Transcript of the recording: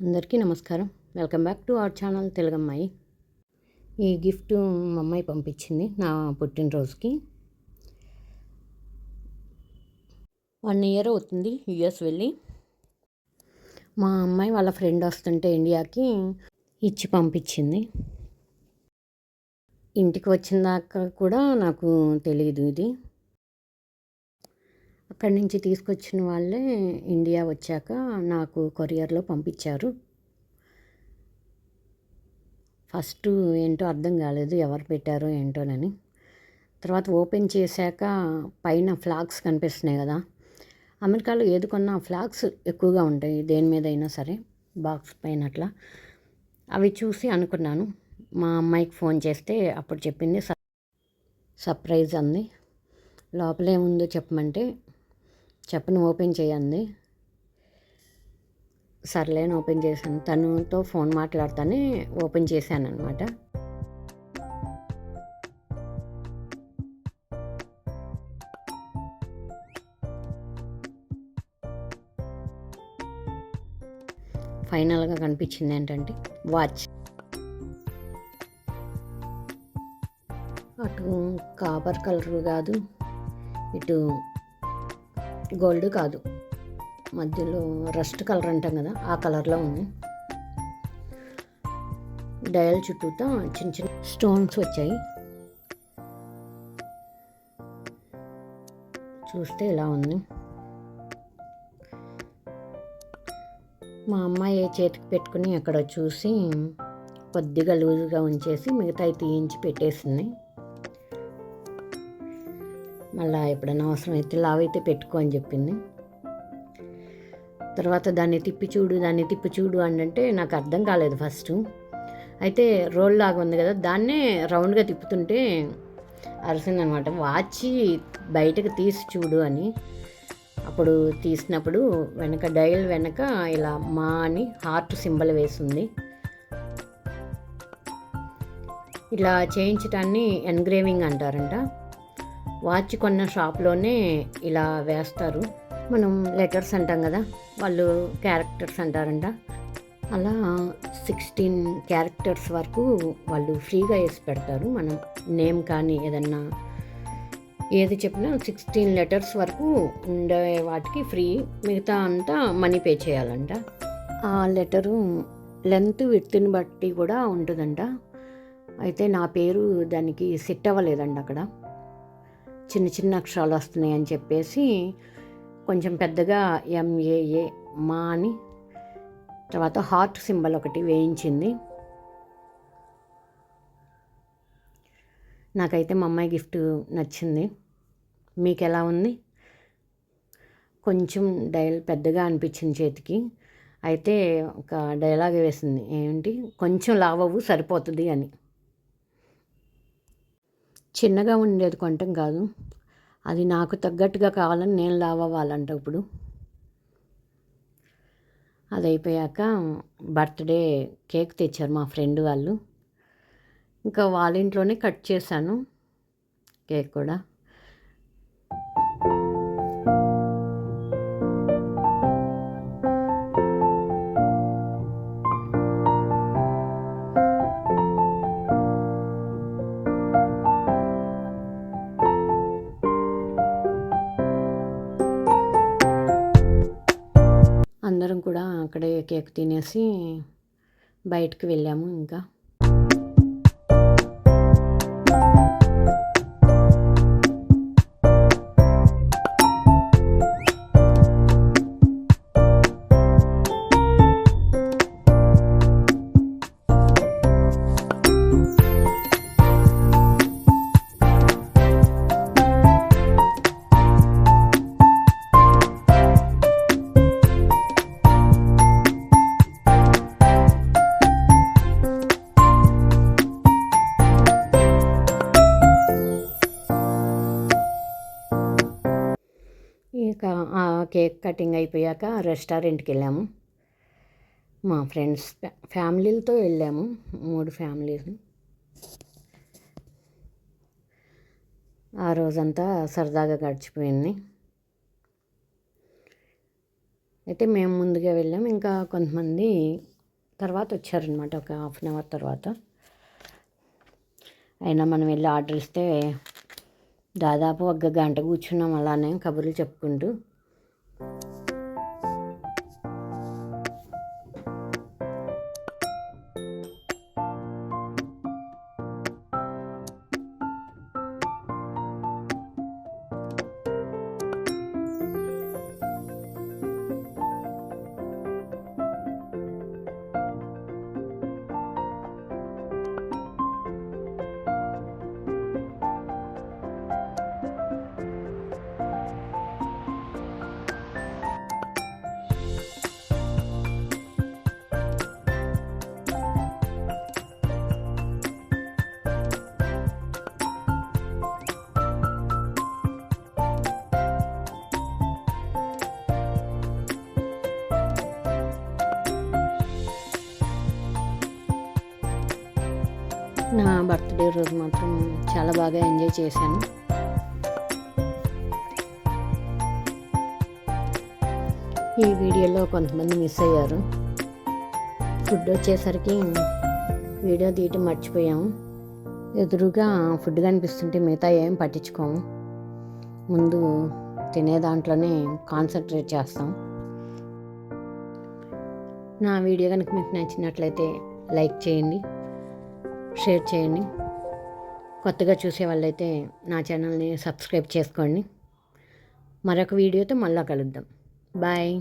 అందరికీ నమస్కారం. Welcome back to our channel తెలుగమ్మాయి ఈ గిఫ్ట్ మా అమ్మాయి పంపించింది నా పుట్టినరోజుకి. వన్ ఇయర్ అవుతుంది యుఎస్ వెళ్ళి. మా అమ్మాయి వాళ్ళ ఫ్రెండ్ వస్తుంటే ఇండియాకి ఇచ్చి పంపించింది. ఇంటికి వచ్చిన దాకా కూడా నాకు తెలియదు ఇది. అక్కడి నుంచి తీసుకొచ్చిన వాళ్ళే ఇండియా వచ్చాక నాకు కొరియర్లో పంపించారు. ఫస్ట్ ఏంటో అర్థం కాలేదు ఎవరు పెట్టారో ఏంటోనని. తర్వాత ఓపెన్ చేశాక పైన ఫ్లాగ్స్ కనిపిస్తున్నాయి కదా అమెరికాలో ఏది కొన్నా ఫ్లాగ్స్ ఎక్కువగా ఉంటాయి దేని మీద అయినా సరే బాక్స్ పైన అట్లా. అవి చూసి అనుకున్నాను. మా అమ్మాయికి ఫోన్ చేస్తే అప్పుడు చెప్పింది సర్ప్రైజ్ అంది. లోపలేముందో చెప్పమంటే చెప్పను ఓపెన్ చేయండి సర్లేని ఓపెన్ చేశాను. తనతో ఫోన్ మాట్లాడుతానే ఓపెన్ చేశాను అనమాట ఫైనల్గా కనిపించింది ఏంటంటే వాచ్. అటు కాపర్ కలర్ కాదు ఇటు గోల్డ్ కాదు. మధ్యలో రస్ట్ కలర్ అంటాం కదా ఆ కలర్లో ఉంది. డయల్ చుట్టూతో చిన్న చిన్న స్టోన్స్ వచ్చాయి. చూస్తే ఇలా ఉంది. మా అమ్మాయి చేతికి పెట్టుకుని అక్కడ చూసి కొద్దిగా లూజుగా ఉంచేసి మిగతా తీయించి పెట్టేసింది. మళ్ళీ ఎప్పుడైనా అవసరం అయితే లావైతే పెట్టుకో అని చెప్పింది. తర్వాత దాన్ని తిప్పి చూడు దాన్ని తిప్పి చూడు అంటే నాకు అర్థం కాలేదు ఫస్ట్. అయితే రోల్ లాగా ఉంది కదా దాన్నే రౌండ్గా తిప్పుతుంటే అరిసిందనమాట వాచి బయటకు తీసి చూడు అని. అప్పుడు తీసినప్పుడు వెనక డైల్ వెనక ఇలా మా అని హార్ట్ సింబల్ వేసింది. ఇలా చేయించటాన్ని ఎన్గ్రేవింగ్ అంటారంట. వాచ్ కొన్న షాప్లోనే ఇలా వేస్తారు. మనం లెటర్స్ అంటాం కదా వాళ్ళు క్యారెక్టర్స్ అంటారంట. అలా సిక్స్టీన్ క్యారెక్టర్స్ వరకు వాళ్ళు ఫ్రీగా వేసి పెడతారు. మనం నేమ్ కానీ ఏదన్నా ఏది చెప్పినా సిక్స్టీన్ లెటర్స్ వరకు ఉండే వాటికి ఫ్రీ మిగతా అంతా మనీ పే చేయాలంట. ఆ లెటరు లెంత్ విత్ని బట్టి కూడా ఉంటుందంట. అయితే నా పేరు దానికి సెట్ అవ్వలేదండి అక్కడ. చిన్న చిన్న అక్షరాలు వస్తున్నాయి అని చెప్పేసి కొంచెం పెద్దగా ఎంఏఏ మా అని తర్వాత హార్ట్ సింబల్ ఒకటి వేయించింది. నాకైతే మా అమ్మాయి గిఫ్ట్ నచ్చింది. మీకు ఎలా ఉంది? కొంచెం డైల్ పెద్దగా అనిపించింది చేతికి. అయితే ఒక డైలాగ్ వేసింది. ఏంటి కొంచెం లావవు సరిపోతుంది అని. చిన్నగా ఉండేది కొనటం కాదు. అది నాకు తగ్గట్టుగా కావాలని నేను లావ్ ఇప్పుడు. అది అయిపోయాక బర్త్డే కేక్ తెచ్చారు మా ఫ్రెండ్ వాళ్ళు. ఇంకా వాళ్ళ ఇంట్లోనే కట్ చేశాను కేక్ కూడా. అక్కడే కేక్ తినేసి బయటకు వెళ్ళాము ఇంకా. కేక్ కటింగ్ అయిపోయాక రెస్టారెంట్కి వెళ్ళాము. మా ఫ్రెండ్స్ ఫ్యామిలీలతో వెళ్ళాము. మూడు ఫ్యామిలీస్. ఆ రోజంతా సరదాగా గడిచిపోయింది. అయితే మేము ముందుగా వెళ్ళాం ఇంకా కొంతమంది తర్వాత వచ్చారనమాట ఒక హాఫ్ అన్ అవర్ తర్వాత. అయినా మనం వెళ్ళి ఆర్డర్ ఇస్తే దాదాపు ఒక గంట కూర్చున్నాం అలానే కబుర్లు చెప్పుకుంటూ. నా బర్త్డే రోజు మాత్రం చాలా బాగా ఎంజాయ్ చేశాను. ఈ వీడియోలో కొంతమంది మిస్ అయ్యారు. ఫుడ్ వచ్చేసరికి వీడియో తీయటం మర్చిపోయాము ఎదురుగా ఫుడ్ కనిపిస్తుంటే మిగతా ఏం పట్టించుకోము. ముందు తినే దాంట్లోనే కాన్సన్ట్రేట్ చేస్తాం. నా వీడియో కనుక మీకు నచ్చినట్లయితే లైక్ చేయండి. షేర్ చేయండి. కొత్తగా చూసే వాళ్ళైతే నా ఛానల్ని సబ్స్క్రైబ్ చేసుకోండి. మరొక వీడియోతో మళ్ళీ కలుద్దాం. బాయ్.